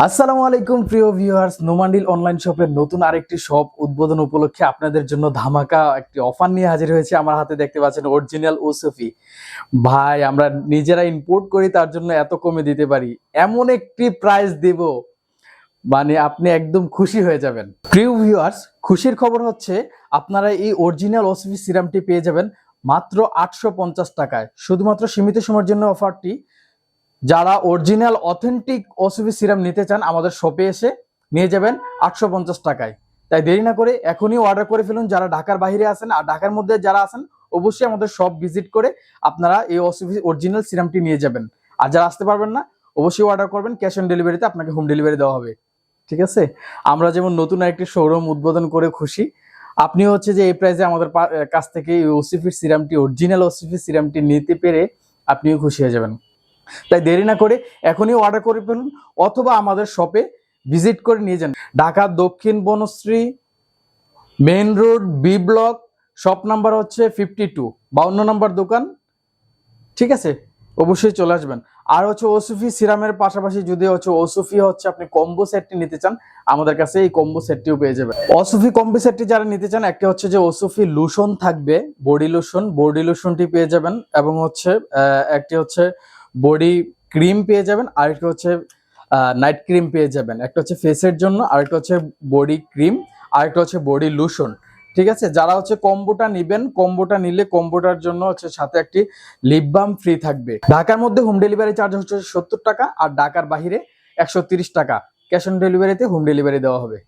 আসসালামু আলাইকুম, প্রিয় ভিউয়ার্স নোমান্ডিল অনলাইন শপের নতুন আরেকটি শপ উদ্বোধন উপলক্ষে আপনাদের জন্য ধামাকা একটি অফার নিয়ে হাজির হয়েছে। আমার হাতে দেখতে পাচ্ছেন অরিজিনাল ওসফি। ভাই, আমরা নিজেরা ইম্পোর্ট করি, তার জন্য এত কমে দিতে পারি। এমন একটি প্রাইস দেব মানে আপনি একদম খুশি হয়ে যাবেন। প্রিয় ভিউয়ার্স খুশির খবর হচ্ছে, আপনারা এই অরিজিনাল ওসফি সিরামটি পেয়ে যাবেন মাত্র আটশো পঞ্চাশ টাকায়। শুধুমাত্র সীমিত সময়ের জন্য অফারটি যারা অরিজিনাল অথেন্টিক ওসিবি সিরাম নিতে চান, আমাদের শপে এসে নিয়ে যাবেন আটশো পঞ্চাশ টাকায়। তাই দেরি না করে এখনই অর্ডার করে ফেলুন, যারা ঢাকার বাইরে আছেন আর ঢাকার মধ্যে যারা আছেন, অবশ্যই আমাদের শপ ভিজিট করে আপনারা এই ওসিবি অরিজিনাল সিরামটি নিয়ে যাবেন। আর যারা আসতে পারবেন না, অবশ্যই অর্ডার করবেন ক্যাশ অন ডেলিভারিতে আপনাকে হোম ডেলিভারি দেওয়া হবে। ঠিক আছে? আমরা যেমন নতুন একটি শোরুম উদ্বোধন করে খুশি আপনি হচ্ছে যে এই প্রাইসে আমাদের কাছ থেকে এই ওসিফির সিরামটি অরিজিনাল ওসিফির সিরামটি নিতে পেরে আপনিও খুশি হয়ে যাবেন। তাই দেরি না করে এখনই অর্ডার করে ফেলুন অথবা আমাদের শপে ভিজিট করে নিয়ে যান। Dhaka Dakshin Banasree main road B block shop number হচ্ছে ফিফটি টু বাউন্ন নম্বর দোকান। ঠিক আছে? অবশ্যই চলে আসবেন। আর হচ্ছে ওসুফি সিরামের পাশাপাশি যদি হচ্ছে ওসুফি হচ্ছে আপনি কম্বো সেটটি নিতে চান, আমাদের কাছে এই কম্বো সেটটিও পেয়ে যাবেন। অসুফি কম্বো সেটটি যারা নিতে চান, একটি হচ্ছে যে ওসুফি লুশন থাকবে বডি লোশন বডি লোশনটি পেয়ে যাবেন এবং হচ্ছে একটি হচ্ছে বডি ক্রিম পেয়ে যাবেন, আরেকটি হচ্ছে নাইট ক্রিম পেয়ে যাবেন। একটা হচ্ছে ফেসের জন্য, আরেকটা হচ্ছে বডি ক্রিম আরেকটা হচ্ছে বডি লুশন ঠিক আছে? যারা হচ্ছে কম্বোটা নেবেন কম্বোটা নিলে কম্বোটার জন্য হচ্ছে সাথে একটি লিপ বাম ফ্রি থাকবে। ঢাকার মধ্যে হোম ডেলিভারি চার্জ হচ্ছে সত্তর টাকা, আর ঢাকার বাইরে একশো টাকা। ক্যাশ অন ডেলিভারিতে হোম ডেলিভারি দেওয়া হবে।